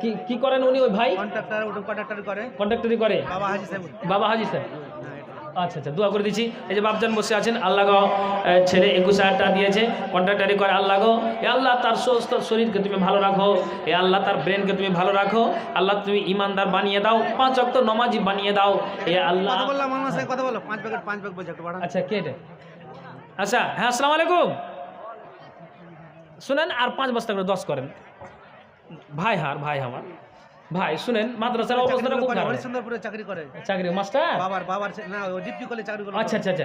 কি কি করেন উনি ওই ভাই? কন্ট্রাক্টর করে। কন্ট্রাক্টরি করে? বাবা হাজি সাহেব। বাবা হাজি স্যার আচ্ছা আচ্ছা দোয়া করে দিচ্ছি। এই যে বাপজান বসে আছেন আল্লাহ ছেলে একুশ হাজার টাকা দিয়েছে কন্ট্রাক্টারি করে আল্লাহ গো এ আল্লাহ তার সুস্থ শরীরকে তুমি ভালো রাখো এ আল্লাহ তার ব্রেনকে তুমি ভালো রাখো আল্লাহ তুমি ইমানদার বানিয়ে দাও পাঁচ অক্ত নমাজি বানিয়ে দাও এ আল্লাহ কথা বললাম আমার কথা বলো। পাঁচ প্যাকেট পাঁচ প্যাকেট বলছে আচ্ছা কে এটা? আচ্ছা হ্যাঁ আসসালামু আলাইকুম। শুনেন আর পাঁচ বস্তা করে দশ করেন। ভাই হার ভাই আমার। ভাই শুনেন মাদ্রাসার অবস্থাটা খুব খারাপ। হরিশ্চন্দ্রপুরে চাকরি করে। চাকরি মাস্টার? বাবার বাবার না ও ডিপটি কলেজ চাকরি করে। আচ্ছা আচ্ছা আচ্ছা।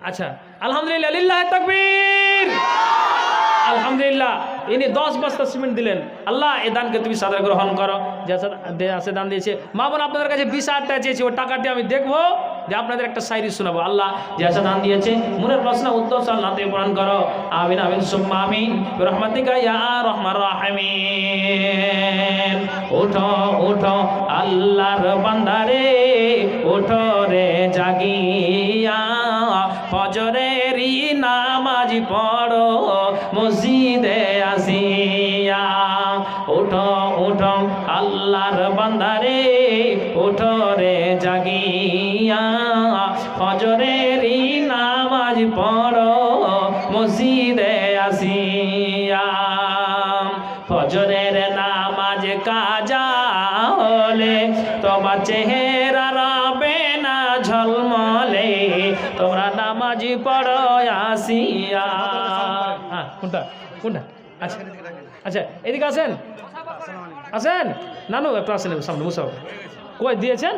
আচ্ছা আলহামদুলিল্লাহ লিল্লাহ তাকবীর। আলহামদুলিল্লাহ ইনি দশ বস্তা সিমেন্ট দিলেন। আল্লাহ এই দানকে তুমি সাদা গ্রহণ করো। যে আছে- দান দিয়েছে। মা বোন আপনাদের কাছে বিশ হাজার টাকা চেয়েছি ওই টাকাটি আমি দেখব। যে আপনাদের একটা শায়রি শোনাবো। আল্লাহ যে আছে দান দিয়েছে, মনের প্রশ্ন, উত্তর আল্লাহ তুমি প্রদান করো। আমিন আমিন, সুম্মা রহমাতিকা ইয়া রহমান রাহিমিন। উঠো উঠো আল্লাহর বান্দারে উঠো রে জাগিয়া। ফজরেরই নামাজ পড়ো, মসজিদে আসিয়া। উঠো উঠো আল্লাহর বান্দারে উঠো রে জাগিয়া। ফজরেরই নামাজ পড়ো, মসজিদে আসিয়া। ফজরের নামাজ কাজা হলে তোমার চেহারা রবে না ঝলমলে, তোমরা নামাজ পড়ো, আসিয়া। হ্যাঁ কোনটা? কোনটা? আচ্ছা আচ্ছা এদিকে আসেন। আসেন। নানু, একটু আসেন, সামনে মুসাফ কই, দিয়েছেন?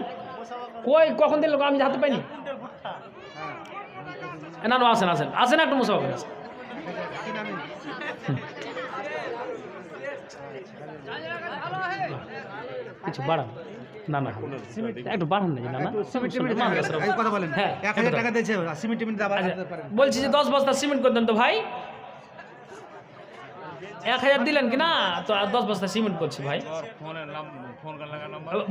কই, কখন দিল আমি হাতে পাইনি। এ, না আসেন আসেন আসেন একটু মুসাফ আসেন কি নামে? কিছু বাড়ান। না না। একটু বাড়ান না না। না কথা বলেন হ্যাঁ। টাকা দিয়েছে আচ্ছা, বলছি যে দশ বস্তা সিমেন্ট করে দেন তো ভাই। এক হাজার দিলেন কি না? তো আর দশ বস্তা সিমেন্ট করছি ভাই।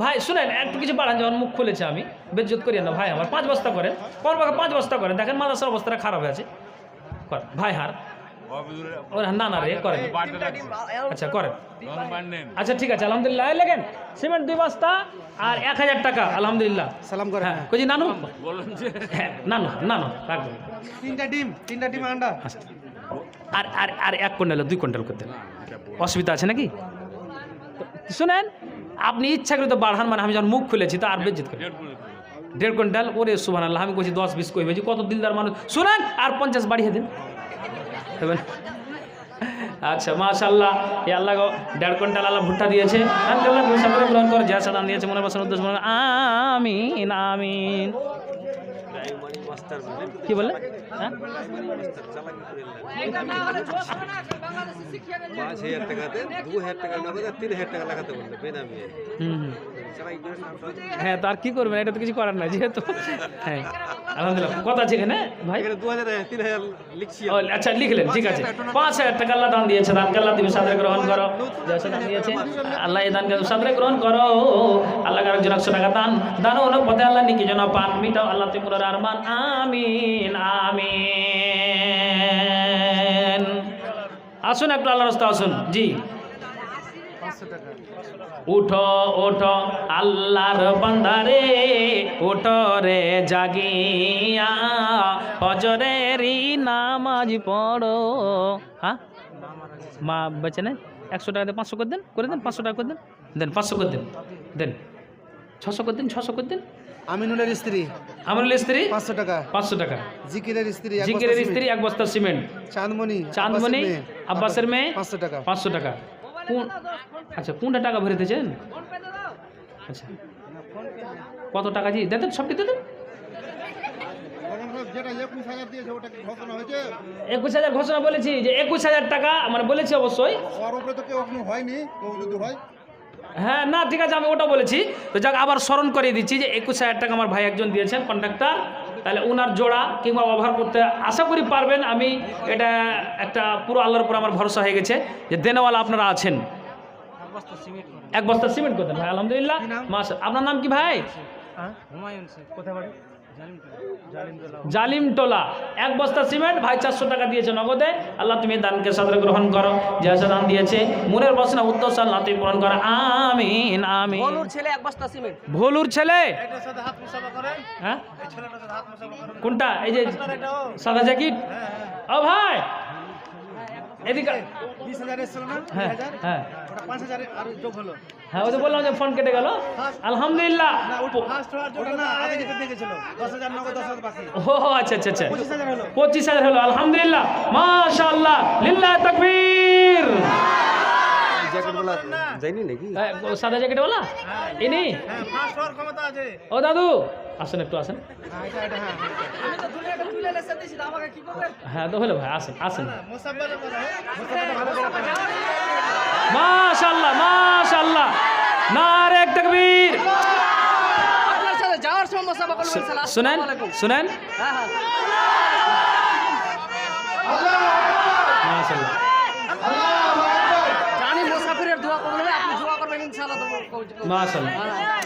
ভাই শুনেন একটু কিছু বাড়ান যখন মুখ খুলেছে আমি। বেজ্জত করি না ভাই আমার। পাঁচ বস্তা করেন। কোন বাকে পাঁচ বস্তা করেন। দেখেন মাদাসার অবস্থাটা খারাপ হয়ে আছে। ভাই হার। ওর না না রে করেন। আচ্ছা করেন। আচ্ছা ঠিক আছে আলহামদুলিল্লাহ। লেখেন সিমেন্ট দুই বস্তা আর এক হাজার টাকা আলহামদুলিল্লাহ। সালাম করে হ্যাঁ কইছি নানু? হ্যাঁ নানু নানু রাখবেন। তিনটা ডিম তিনটা ডিম আন্ডা। আচ্ছা। আর আর আর এক কুইন্টাল, দুই কুইন্টাল করতে। অসুবিধা আছে নাকি? শুনেন, আপনি ইচ্ছা করে তো বাড়ান মানে আমি যখন মুখ খুলেছি, তো আর বেজিত করি দেড় কুইন্টাল, ওরে সুবান আল্লাহ আমি কইছি দশ বিশ কইবেছি কত দিলদার মানুষ? শুনেন, আর পঞ্চাশ বাড়িয়ে দিন? আচ্ছা মাশাল্লাহ এ আল্লাহ দেড় কুইন্টাল আল্লাহ ভুট্টা দিয়েছে। করে গ্রহণ করে, যা সাদান দিয়েছে মনে বসার উদ্দেশ্য মনে আমিন আমিন। কি বললেন হ্যাঁ পাঁচ হাজার টাকাতে দু হাজার টাকা নগদ আর তিন হাজার টাকা লাগাতে বললে বেনামি হুম হুম হ্যাঁ তো আর কি করবেন? এটা তো কিছু করার নাই যেহেতু। হ্যাঁ আলহামদুলিল্লাহ। কথা আছে এখানে ভাই? এখানে হাজার লিখছি আচ্ছা লিখলেন ঠিক আছে। পাঁচ হাজার টাকা আল্লাহ দান দিয়েছে দান আল্লাহ তুমি সাদরে গ্রহণ করো। যা দান দিয়েছে আল্লাহ এই দানকে সাদরে গ্রহণ করো। আল্লাহ কারও জন একশো টাকা দান দান অনেক পথে আল্লাহ নিকি যেন পান। মিটাও আল্লাহ তুমি আরমান। আমিন আমিন। আসুন একটু আল্লাহ রাস্তা আসুন। জি। উঠো উঠো আল্লাহর বান্দারে উঠো রে জাগিয়া। ফজরেরই নামাজ পড়ো। হ্যাঁ? মা বেছে নেন একশো টাকা দিয়ে পাঁচশো করে দেন করে দেন পাঁচশো টাকা করে দেন। দেন পাঁচশো করে দেন দেন। ছশো করে দিন ছশো করে দিন। আমিনুলের স্ত্রী। আমার স্ত্রী? পাঁচশো টাকা। পাঁচশো টাকা। জিকিরের স্ত্রী জিকিরের স্ত্রী এক বস্তা সিমেন্ট। চাঁদমণি চাঁদমণি আব্বাসের মেয়ে পাঁচশো টাকা। পাঁচশো টাকা। কোন আচ্ছা কোনটা টাকা ভরে দিয়েছেন? আচ্ছা। কত টাকা জি দেন সবটি দেন। একুশ হাজার ঘোষণা বলেছি যে একুশ হাজার টাকা মানে বলেছি অবশ্যই। হয় না ঠিক আছে আমি ওটা বলেছি। তো যাক আবার স্মরণ করিয়ে দিচ্ছি যে একুশ হাজার টাকা আমার ভাই একজন দিয়েছেন কন্ট্রাক্টর তাহলে ওনার জোড়া কিংবা ব্যবহার করতে আশা করি পারবেন। আমি এটা একটা পুরো আল্লাহর উপর আমার ভরসা হয়ে গেছে যে দেনওয়ালা আপনারা আছেন। এক বস্তা সিমেন্ট করতেন ভাই আলহামদুলিল্লাহ? মাস আপনার নাম কি ভাই? হুমায়ুন কোথায় বাড়ি জালিম টোলা এক বস্তা সিমেন্ট ভাই চারশো টাকা দিয়েছে নগদে। আল্লাহ তুমি দানকে সাদরে গ্রহণ করো। যে দান দিয়েছে। মনের বসনা উত্তর সাল না তুমি পূরণ করো। আমিন আমিন। বলুর ছেলে এক বস্তা সিমেন্ট। ভোলুর ছেলে? হ্যাঁ? কোনটা? এই যে সাদা জ্যাকেট? ও ভাই! এদিকে বিশ হাজার এসেছিল না? হ্যাঁ হ্যাঁ। ওটা পাঁচ হাজার আর যোগ হলো। হ্যাঁ ওই তো বললাম যে ফোন কেটে গেল। আলহামদুলিল্লাহ। ও আচ্ছা আচ্ছা আচ্ছা। পঁচিশ হাজার হলো। পঁচিশ হাজার হলো আলহামদুলিল্লাহ। মাশাল্লাহ লিল্লাহ তাকবীর। জ্যাকেটগুলো যায়নি নাকি? হ্যাঁ, সাদা জ্যাকেট বলা? ইনি? হ্যাঁ ফার্স্ট হওয়ার ক্ষমতা আছে। ও দাদু আসেন একটু আসেন। হ্যাঁ এটা এটা হ্যাঁ আমি তো হ্যাঁ হলো ভাই আসেন আসেন। নারে তাকবীর। করবেন সালাম শুনেন শুনেন। হ্যাঁ হ্যাঁ মাশাআল্লাহ জানি মুসাফিরের দোয়া করবেন আপনি দোয়া করবেন ইনশাআল্লাহ তো কবুল- মাশাআল্লাহ।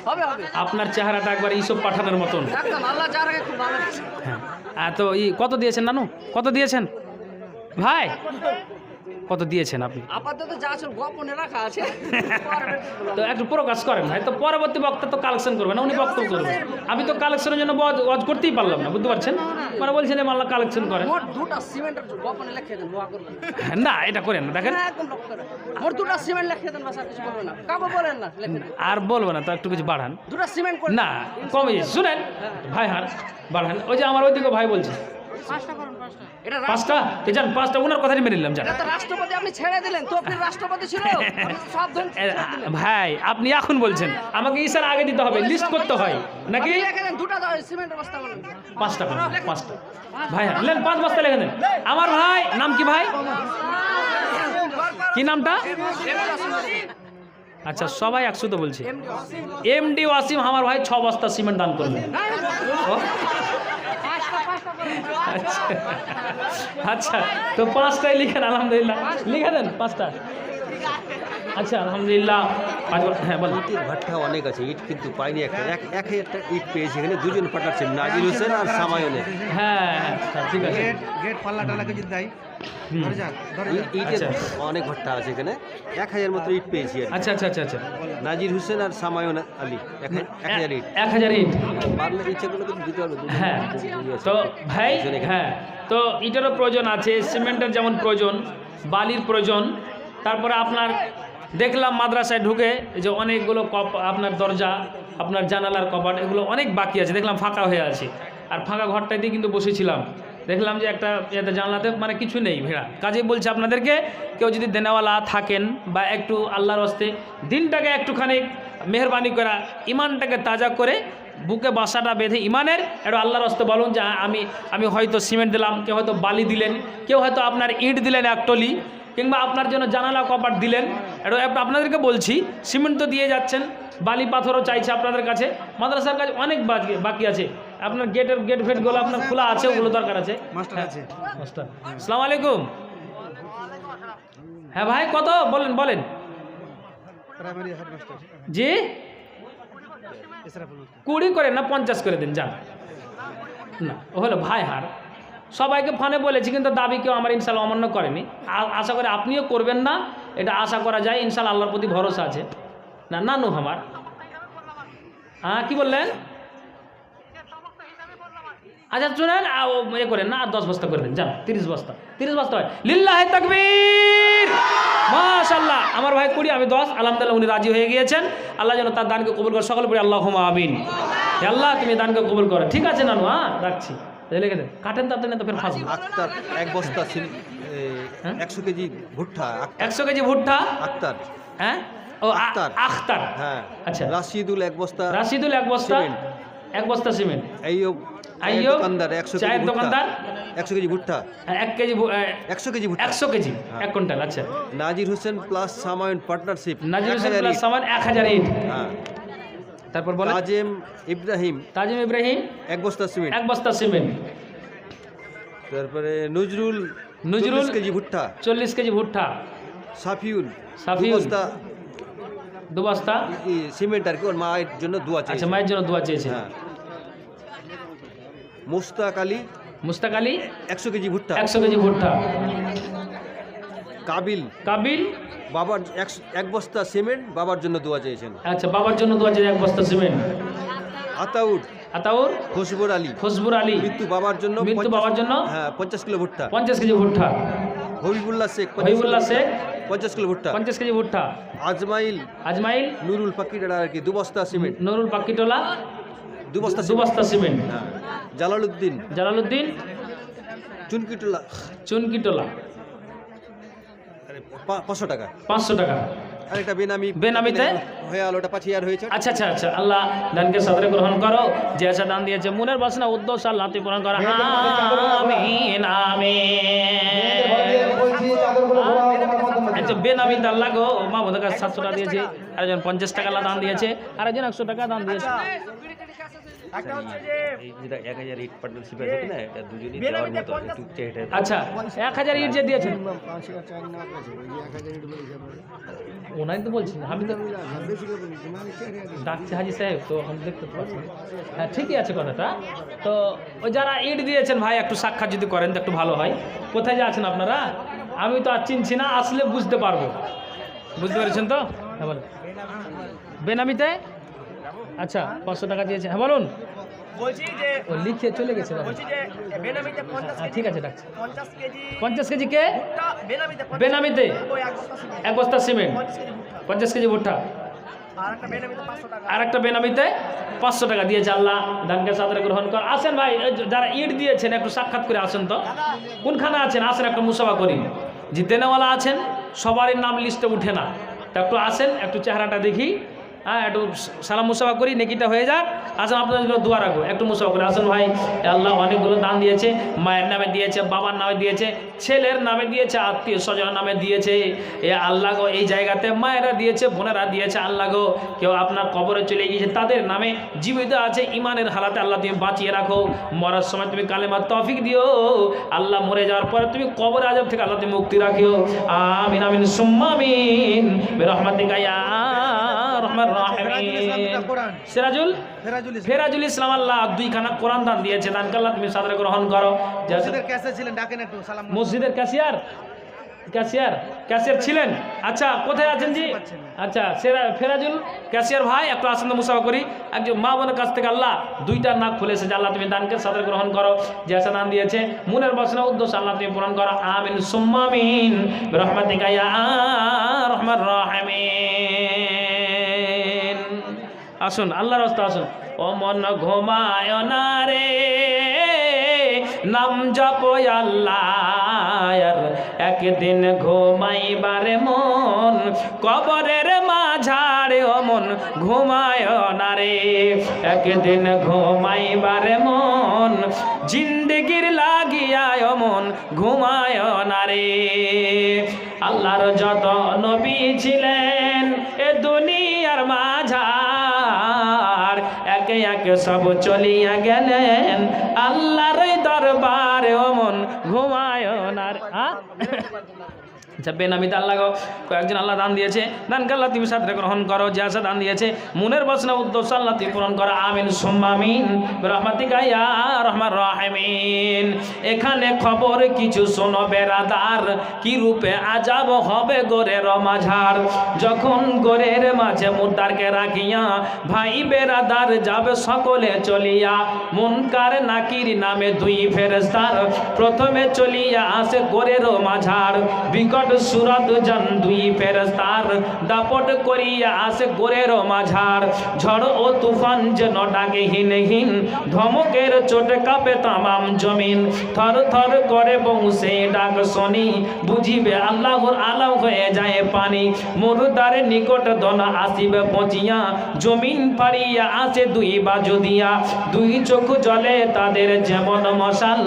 হবে হবে। আপনার চেহারাটা একবার এইসব পাঠানোর মতন। একদম আল্লাহ খুব ভালো হ্যাঁ। তো ই কত দিয়েছেন নানু? কত দিয়েছেন? ভাই? কত দিয়েছেন আপনি? আপাতত যা আছে গোপনে রাখা আছে। তো একটু প্রকাশ করেন ভাই। তো পরবর্তী বক্তা তো কালেকশন করবেন না উনি বক্তব্য করবেন আমি তো কালেকশনের জন্য ওয়াজ- ওয়াজ করতেই পারলাম না বুঝতে পারছেন? মানে বলছিলাম আল্লাহ কালেকশন করেন। দুটা সিমেন্টের গোপনে লিখে দেন দোয়া করবেন। না এটা করেন না দেখেন। হ্যাঁ, একদম করে দুটা সিমেন্ট লিখে দেন বাস আর কিছু করবেন না। কাউকে বলেন না আর বলব না তো একটু কিছু বাড়ান। দুটা সিমেন্ট না কমে শুনেন ভাই হার বাড়ান। ওই যে আমার ওইদিকে ভাই বলছে এটা পাঁচটা? তো যান পাঁচটা ওনার কথাই মেনে নিলাম যান রাষ্ট্রপতি আপনি ছেড়ে দিলেন তো আপনি রাষ্ট্রপতি ছিল? আপনি তো সব ধন এ, ভাই আপনি এখন বলছেন আমাকে ইসার আগে দিতে হবে লিস্ট করতে হয়। নাকি? পাঁচটা পাঁচটা। ভাই হ্যাঁ লেন পাঁচ বস্তা লিখে দেন। আমার ভাই নাম কি ভাই? কি নামটা? আচ্ছা সবাই একশো তো বলছি এমডি ওয়াসিম। আমার ভাই ছ বস্তা সিমেন্ট দান করবেন ও, আচ্ছা আচ্ছা তো পাঁচটাই লিখেন আলহামদুলিল্লাহ। লিখে দেন পাঁচটা। আচ্ছা আলহামদুলিল্লাহ। হ্যাঁ বলেন ইটের ভাট্টা অনেক আছে ইট কিন্তু পাইনি একটা। এক এক একটা ইট পেয়েছি এখানে দুজন পাঠাচ্ছেন নাজির হোসেন আর সামায়নে। হ্যাঁ হ্যাঁ হ্যাঁ, ঠিক আছে। গেট গেট পাল্লা টাল্লা কিছু দেয়। ইটের আচ্ছা। অনেক ভাট্টা আছে এখানে। এক হাজার মতো ইট পেয়েছি আচ্ছা আচ্ছা আচ্ছা আচ্ছা। নাজির হোসেন আর সামায়ন আলী এক এক হাজার ইট। এক হাজার ইট। পারলে ইচ্ছাগুলো কিন্তু দিতে পারব দুজন- হ্যাঁ। তো ভাই হ্যাঁ তো ইটেরও প্রয়োজন আছে সিমেন্টের যেমন প্রয়োজন বালির প্রয়োজন তারপরে আপনার দেখলাম মাদ্রাসায় ঢুকে যে অনেকগুলো কপ, আপনার দরজা, আপনার জানালার কপাট, এগুলো অনেক বাকি আছে। দেখলাম ফাঁকা হয়ে আছে। আর ফাঁকা ঘরটাতে কিন্তু বসেছিলাম। দেখলাম যে একটা এতে জানলাতে মানে কিছু নেই ভেড়া। কাজে বলছে আপনাদেরকে, কেউ যদি দেনাওয়ালা থাকেন বা একটু আল্লাহর হস্তে দিনটাকে একটুখানি মেহরবানি করা ইমানটাকে তাজা করে বুকে বাসাটা বেঁধে ইমানের একটু আল্লাহর হস্তে বলুন যে, আমি আমি হয়তো সিমেন্ট দিলাম, কেউ হয়তো বালি দিলেন, কেউ হয়তো আপনার ইট দিলেন এক টলি কিংবা আপনার জন্য জানালা কপাট দিলেন। একটু আপনাদেরকে বলছি সিমেন্ট তো দিয়ে যাচ্ছেন বালি পাথরও চাইছে আপনাদের কাছে। মাদ্রাসার কাছে অনেক বাকি আছে। আপনার গেটের গেট ফেটগুলো আপনার খোলা আছে ওগুলো দরকার আছে। মাস্টার আসসালামু আলাইকুম। হ্যাঁ ভাই কত? বলেন বলেন। জি? কুড়ি করে না পঞ্চাশ করে দিন যান। না ও হলো ভাই হার। সবাইকে ফোনে বলেছি, কিন্তু দাবি কেউ আমার ইনশাল্লাহ অমান্য করেনি। আশা করি আপনিও করবেন না, এটা আশা করা যায়, ইনশাল্লাহ আল্লাহর প্রতি ভরসা আছে। না, নানু আমার। হ্যাঁ কি বললেন? আচ্ছা ও ইয়ে করেন না, আর দশ বস্তা করে দিন যান, তিরিশ বস্তা তিরিশ বস্তা হয়। লিল্লাহ তাকবীর! মাশাল্লাহ আমার ভাই কুড়ি, আমি দশ, আলহামদুলিল্লাহ উনি রাজি হয়ে গিয়েছেন। আল্লাহ যেন তার দানকে কবুল করে, সকল পড়ি আল্লাহ আমিন। আল্লাহ, তুমি দানকে কবুল করো। ঠিক আছে, নানু হ্যাঁ রাখছি। লিখে দেন কাটেন তাড়াতাড়ি না তো ফের ফাঁসবো আক্তার এক বস্তা সিম হ্যাঁ? একশো কেজি ভুট্টা একশো কেজি ভুট্টা? আক্তার। হ্যাঁ? ও আ- আখতার। হ্যাঁ। আচ্ছা। রাশিদুল এক বস্তা রাশিদুল এক বস্তা। এক বস্তা সিমেন্ট। আইয়ুব চায়ের আইয়ুব, দোকানদার একশো চায়ের দোকানদার। একশো কেজি ভুট্টা। হ্যাঁ, এক কেজি একশো কেজি ভুট্টা। একশো কেজি এক কুইন্টাল আচ্ছা। Nazir Hossain plus সামায়ন partnership. Nazir Hossain plus সামান এক হাজার ইট। হ্যাঁ। তারপর বলে কাজেম ইব্রাহিম। তাজিম ইব্রাহিম। এক বস্তা সিমেন্ট। এক বস্তা সিমেন্ট। তারপরে নজরুল নজরুল। কেজি ভুট্টা। চল্লিশ কেজি ভুট্টা। সাফিউল। সাফিউল। দু বস্তা। দু বস্তা। সিমেন্ট আর কি ওর মায়ের জন্য দোয়া আচ্ছা মায়ের জন্য দোয়া চেয়েছে। হ্যাঁ। মুস্তাক আলী মুস্তাক আলী। একশো কেজি ভুট্টা। একশো কেজি ভুট্টা। কাবিল। কাবিল? বাবার একশো- এক বস্তা সিমেন্ট বাবার জন্য দোয়া চেয়েছেন। আচ্ছা বাবার জন্য দু হাজার এক বস্তা সিমেন্ট। আতাউর। আতাউর? খুশবুর আলী। খুশবুর আলী। মৃত্যু বাবার জন্য মৃত্যু বাবার জন্য? হ্যাঁ পঞ্চাশ কিলো ভুট্টা। পঞ্চাশ কেজি ভুট্টা। হবিবুল্লাহ শেখ হবিবুল্লাহ শেখ। পঞ্চাশ কিলো ভুট্টা। পঞ্চাশ কেজি ভুট্টা। আজমাইল। আজমাইল? নুরুল পাকিটার আর কি দু বস্তা সিমেন্ট। নুরুল পাকিটোলা দু বস্তা দু বস্তা সিমেন্ট। হ্যাঁ। জালালউদ্দিন। জালালউদ্দিন? চুনকিটোলা। চুনকিটোলা। পাঁচশো টাকা। পাঁচশো টাকা। আর একটা বেনামি বেনামিতে? হয়ে আলো ওটা পাঁচ হাজার হয়েছে। আচ্ছা আচ্ছা আচ্ছা আল্লাহ দানকে সাদরে গ্রহণ করো। যে আশা দান দিয়েছে মনের বাসনা উদ্দেশ্য আল্লাহ তুই পূরণ করো। আমিন আমিন। আচ্ছা বেনামি আল্লাহ গো মা বোধ কাছে সাতশো টাকা দিয়েছে। আরেকজন পঞ্চাশ টাকা আল্লাহ দান দিয়েছে। আরেকজন একশো টাকা দান দিয়েছে। আচ্ছা এক হাজার ইট যে দিয়েছেন। ওনাই তো বলছি আমি তো ডাকছি হাজি সাহেব তো আমি দেখতে পাচ্ছি হ্যাঁ ঠিকই আছে কথাটা। তো ওই যারা ইট দিয়েছেন ভাই একটু সাক্ষাৎ যদি করেন তো একটু ভালো হয়। কোথায় যে আছেন আপনারা? আমি তো আর চিনছি না আসলে বুঝতে পারব। বুঝতে পেরেছেন তো? হ্যাঁ বলুন। বেনামিতে? আচ্ছা পাঁচশো টাকা দিয়েছে। হ্যাঁ বলুন। বলছি যে লিখে চলে গেছে বলছি যে বেনামিতে পঞ্চাশ হ্যাঁ, কেজি ঠিক আছে ডাকছি। পঞ্চাশ কেজি পঞ্চাশ কেজি কে? বেনামিতে বেনামিতে। এক বস্তা সিমেন্ট, এক বস্তা সিমেন্ট। পঞ্চাশ কেজি ভুট্টা। আর একটা বেনামিতে পাঁচশো টাকা। দিয়েছে আল্লাহ। দানকে সাদরে গ্রহণ কর। আসেন ভাই যারা ইট দিয়েছেন একটু সাক্ষাৎ করে আসেন তো। কোনখানে আছেন? আসেন একটা মুসাফা করি। যে দেনেওয়ালা আছেন সবারই নাম লিস্টে উঠে না। তা একটু আসেন একটু চেহারাটা দেখি। হ্যাঁ একটু সালাম মুসাফা করি, নেকিটা হয়ে যাক। আসেন আপনাদের জন্য দোয়া রাখব। একটু মুসাফা করে। আসেন ভাই আল্লাহ অনেকগুলো দান দিয়েছে। মায়ের নামে দিয়েছে, বাবার নামে দিয়েছে, ছেলের নামে দিয়েছে, আত্মীয় স্বজনের নামে দিয়েছে। এ আল্লাহ গো, এই জায়গাতে মায়েরা দিয়েছে, বোনেরা দিয়েছে, আল্লাহ গো, কেউ আপনার কবরে চলে গিয়েছে, তাদের নামে জীবিত আছে ইমানের হালাতে আল্লাহ তুমি বাঁচিয়ে রাখো। মরার সময় তুমি কালেমার তফিক দিও। আল্লাহ মরে যাওয়ার পরে তুমি কবর আজব থেকে আল্লাহ তুমি মুক্তি রাখিও। আমিন আমিন, সুম্মা আমিন। বিরহমাতিকা ইয়া রহমান ফেরাজুল ইসলাম দুটা রাহিম কোরআন। সিরাজুল? ফেরাজুল ইসলাম আল্লাহ দুইখানা কোরআন দান দিয়েছে। দানকে তুমি সাদরে গ্রহণ করো। মসজিদের ছিলেন ক্যাশিয়ার ক্যাশিয়ার ক্যাশিয়ার আচ্ছা কোথায় আছেন জি? আচ্ছা সেরা ফেরাজুল ক্যাশিয়ার ভাই একটু আসেন মুসাফা করি। একজন মা বোনের কাছ থেকে আল্লাহ দুইটা নাক খুলেছে যে আল্লাহ তুমি দানকে সাদরে গ্রহণ করো। যে আসা দান দিয়েছে। মুনের বাসনা উদ্দেশ্য আল্লাহ তুমি পূরণ করো। আমিন সুম্মামিন রহমাতিকা ইয়া রহমান রাহিমিন। আসুন, আল্লাহর রাস্তা আসুন। ও মন ঘুমায় না রে, নাম জপ আল্লাহর। একদিন ঘুমাইবারে মন, কবরের মাঝারে ও মন ঘুমায় না রে। একদিন ঘুমাইবারে মন, জিন্দগির লাগিয়ায় ও মন ঘুমায় না রে। আল্লাহর যত নবী ছিলেন সব চলিয়া গেলেন আল্লাহর দরবারে অমন ঘুমা? আচ্ছা বেনামিতে আল্লাহ কয়েকজন আল্লাহ দান দিয়েছে। দানকে আল্লাহ তুমি সাথে গ্রহণ করো, যে আশা দান দিয়েছে। মনের বাসনা উদ্দেশ্য আল্লাহ তুমি পূরণ করো। আমিন সুম্মামিন রহমাতিকা ইয়া রহমান রাহিমিন। এখানে খবর কিছু শোনো বেরাদার, কি রূপে আজাব হবে গোরের মাঝার? যখন গোরের মাঝে মুদ্দারকে রাখিয়া, ভাই বেরাদার যাবে সকলে চলিয়া মুনকার নাকির নামে দুই ফেরেস্তার প্রথমে চলিয়া আসে গোরের মাঝার। বিকট সুরত জন দুই ফেরেস্তার দাপট করিয়া আসে গোরের মাঝার। ঝড় ও তুফান যেন ডাকে হিনহীন ধমকের চোটে কাঁপে তামাম জমিন। থর থর করে বংশে ডাক শনি। বুঝিবে আল্লাহর আলাও হয়ে যায় পানি। মরুদার নিকট দনা আসিবে পচিয়া। জমিন পাড়িয়া আসে দুই বাজু দিয়া। দুই চোখ জলে তাদের যেমন মশাল।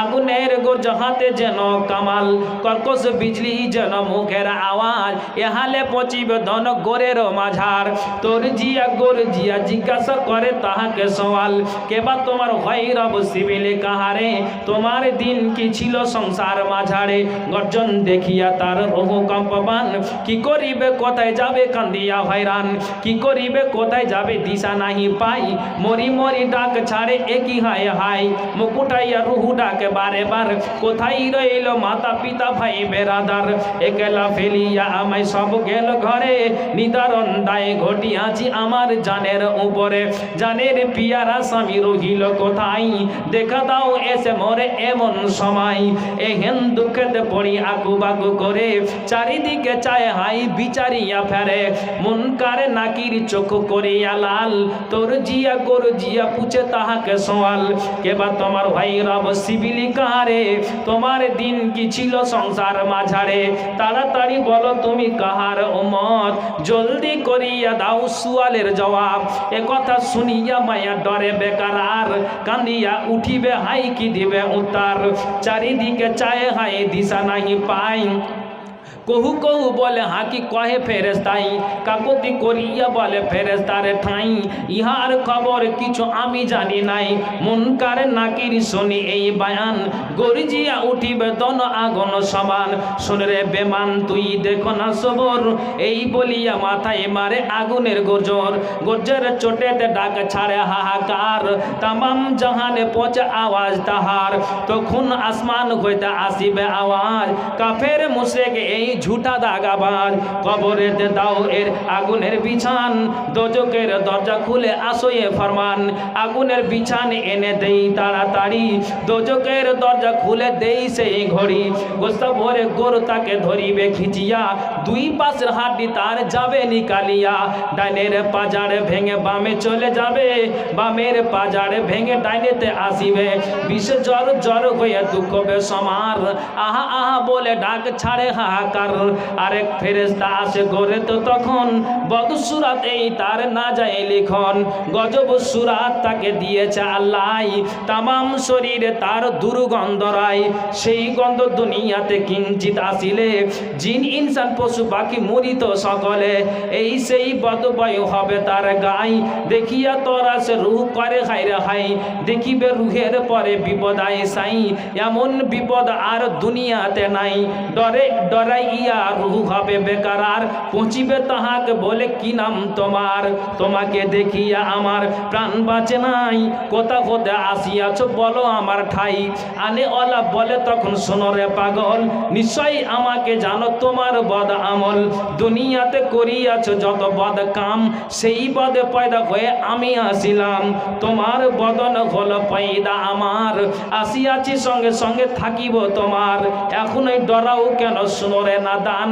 আগুনের গোর হাতে যেন কামাল। কর্কশ বিজলি যেন মুখের আওয়াজ এহালে পচিবে ধন গোরের মাঝার। তোর জিয়া গোর জিয়া জিজ্ঞাসা করে তাহাকে সওয়াল কেবা তোমার ভৈরব শিবিলে কাহারে? তোমার দিন কি ছিল সংসার মাঝারে? গর্জন দেখিয়া তার রহু কম্পমান কি করিবে, কোথায় যাবে কান্দিয়া হয়রান? কি করিবে, কোথায় যাবে দিশা নাহি পাই? মরি মরি ডাক ছাড়ে একই হায় হায়? মুকুটাইয়া রুহু ডাকে বারে বার, কোথায় রইল মাতা পিতা ভাই বেরাদার একলা ফেলিয়া আমায় সব গেল ঘরে। নিদারণ দায় ঘটিয়াছি আমার জানের উপরে। জানের পিয়ারা স্বামী রহিল কোথায়? দেখা দাও এসে মরে এমন সময়। এহেন দুঃখেতে পড়ি আকু বাকু করে। চারিদিকে চায় হাই বিচারিয়া ফেরে। মন কারে নাকির চোখ করিয়া লাল। তোর জিয়া গোর জিয়া পুছে তাহাকে সোয়াল। কেবা তোমার ভাই রব সিবিলি কাহারে? তোমার দিন কি ছিল সংসার মাঝারে? তাড়াতাড়ি বলো তুমি কাহার উমত জলদি করিয়া দাও সুয়ালের জবাব। এ কথা শুনিয়া মায়া ডরে বেকার আর কান্দিয়া উঠিবে, হাই কি দিবে উত্তর? চারিদিকে চায় হাই দিশা নাহি পাই কহু কহু বলে হাকি কহে ফেরেস্তাই কাকতি করিয়া বলে ফেরেস্তারে ঠাই ইহার খবর কিছু আমি জানি নাই মন কারে নাকির শুনি এই বায়ান গরিজিয়া উঠিবে দন আগন সমান শুনে রে বেমান তুই দেখো না সবর এই বলিয়া মাথায় মারে আগুনের গজর গজের চোটেতে ডাক ছাড়ে হাহাকার তামাম জাহানে পচে আওয়াজ তাহার তখন আসমান হইতে আসিবে আওয়াজ কাফের মুশরিক এই ঝুঠা দাগাবাজ কবরেতে দাও এর আগুনের বিছান। দোজকের দরজা খুলে আসয়ে ফরমান। আগুনের বিছান এনে দেই তাড়াতাড়ি। দোজকের দরজা খুলে দেই সেই ঘড়ি। গোস্তা ভরে গোর তাকে ধরিবে খিচিয়া। দুই পাশের হাড্ডি তার যাবে নিকালিয়া ডাইনের পাজার ভেঙে বামে চলে যাবে। বামের পাজার ভেঙে ডাইনেতে আসিবে। বিষ জ্বর জ্বর হয়ে দুঃখ বেসমার আহা আহা বলে ডাক ছাড়ে হাহাকার আরেক ফেরেস্তা আসে গড়ে তো তখন বদসুরাত এই তার না যায় লিখন, গজব সুরাত তাকে দিয়েছে আল্লাহ। তামাম শরীরে তার দুর্গন্ধ রায়, সেই গন্ধ দুনিয়াতে কিঞ্চিত আসিলে। জিন, ইনসান, পশু, পাখি, মরিত সকলে, এই সেই বদবায়ু হবে তার গাই। দেখিয়া তোরা সে রুহ করে হাইরে হাই দেখিবে রুহের পরে বিপদ আয় সাই। এমন বিপদ আর দুনিয়াতে নাই, ডরে ডরে ডরাইয়া রুহ হবে বেকার আর তাহাকে বলে, কি নাম তোমার? তোমাকে দেখিয়া আমার প্রাণ বাঁচে নাই। কোথা হতে আসিয়াছ, বলো আমার ঠাই। অলা বলে, তখন শোনো পাগল আমাকে জানো তোমার বদ আমল। দুনিয়াতে করিয়াছ যত বদ কাম, সেই বদে পয়দা হয়ে আমি আসিলাম। তোমার বদন হল পয়দা আমার। আসিয়াছি সঙ্গে সঙ্গে থাকিব তোমার। এখনই ডরাও কেন শুনোরে না দান।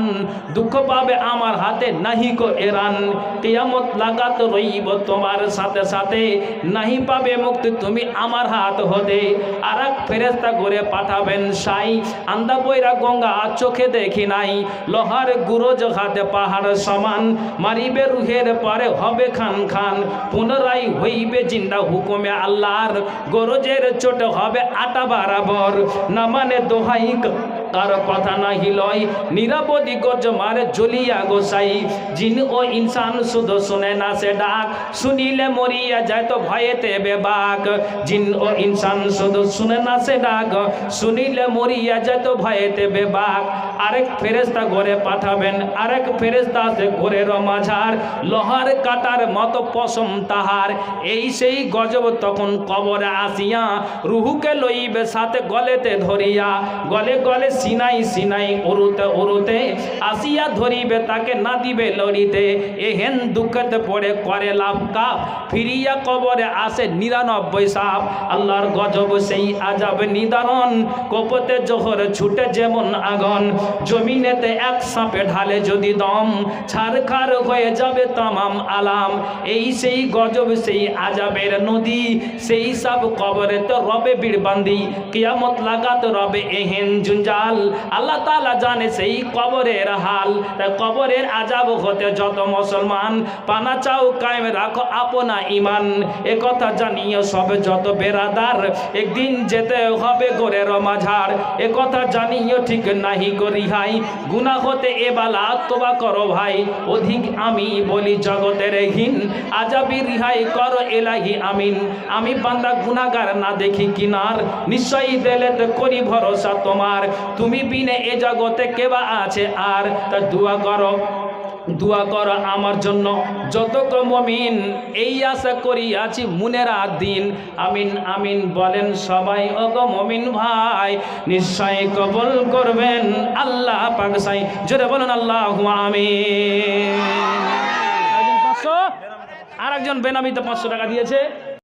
দুঃখ পাবে আমার হাতে, নাহি কো এরান। কিয়ামত লাগাত রইব তোমার সাথে সাথে। নাহি পাবে মুক্তি তুমি আমার হাত হতে। আর এক ফেরেস্তা করে পাঠাবেন সাই। আন্দা বইরা গঙ্গা চোখে দেখি নাই। লোহার গুরজ হাতে পাহাড় সমান। মারিবে রুহের পরে হবে খান খান। পুনরায় হইবে জিন্দা হুকুমে আল্লাহর। গরজের চোট হবে আটা বারাবর। না মানে দোহাই তার কথা নাহি লয়? নিরাপদি গজ মারে জ্বলিয়া গোসাই। জিন ও ইনসান শুধু শুনে না সে ডাক। শুনিলে মরিয়া যায় তো ভয়েতে বেবাক। জিন ও ইনসান শুধু শুনে না সে ডাক। শুনিলে মরিয়া যায় তো ভয়েতে বেবাক। আরেক ফেরেস্তা ঘরে পাঠাবেন, আরেক ফেরেস্তা সে ঘরের মাঝার। লোহার কাটার মতো পশম তাহার। এই সেই গজব তখন কবরে আসিয়া, রুহুকে লইবে সাথে গলেতে ধরিয়া। গলে গলে সিনাই সিনাই উরুতে উরুতে আসিয়া ধরিবে, তাকে না দিবে লড়িতে। এহেন দুঃখেতে পড়ে, করে লাভ কাপ। ফিরিয়া কবরে আসে নিরানব্বই সাপ। আল্লাহর গজব সেই আজাব নিদারণ। কোপতে জোহর ছুটে যেমন আগুন। জমিনেতে এক সাপে ঢালে যদি দম, ছারখার হয়ে যাবে তামাম আলাম। এই সেই গজব, সেই আজাবের নদী। সেই সব কবরে তো রবে বীরবান্দি। কিয়ামত লাগাত রবে এহেন জুঞ্জার কাল আল্লাহ তালা জানে সেই কবরের হাল। তাই কবরের আজাব হতে যত মুসলমান, পানা চাও কায়েম রাখো আপনা ইমান এ কথা জানিয়ে সবে যত বেরাদার, একদিন যেতে হবে গোরের মাঝার। এ কথা জানিয়ে ঠিক নাহি করি হাই গুনা হতে এবালা তোবা করো ভাই। অধিক আমি বলি জগতের হীন। আজাবি রিহাই করো এলাহি আমিন। আমি বান্দা গুনাগার না দেখি কিনার। নিশ্চয়ই দেলে করি ভরসা তোমার। তুমি বিনে এ জগতে কেবা আছে আর? তা দুয়া করো, দোয়া কর আমার জন্য। যত মমিন, এই আশা করি আছি মুনেরা দিন। আমিন আমিন বলেন সবাই অগ মমিন ভাই নিশ্চয় কবল করবেন আল্লাহ পাক সাই। জোরে বলুন আল্লাহ আমিন। একজন পাঁচশো আর একজন বেনামিতে পাঁচশো টাকা দিয়েছে।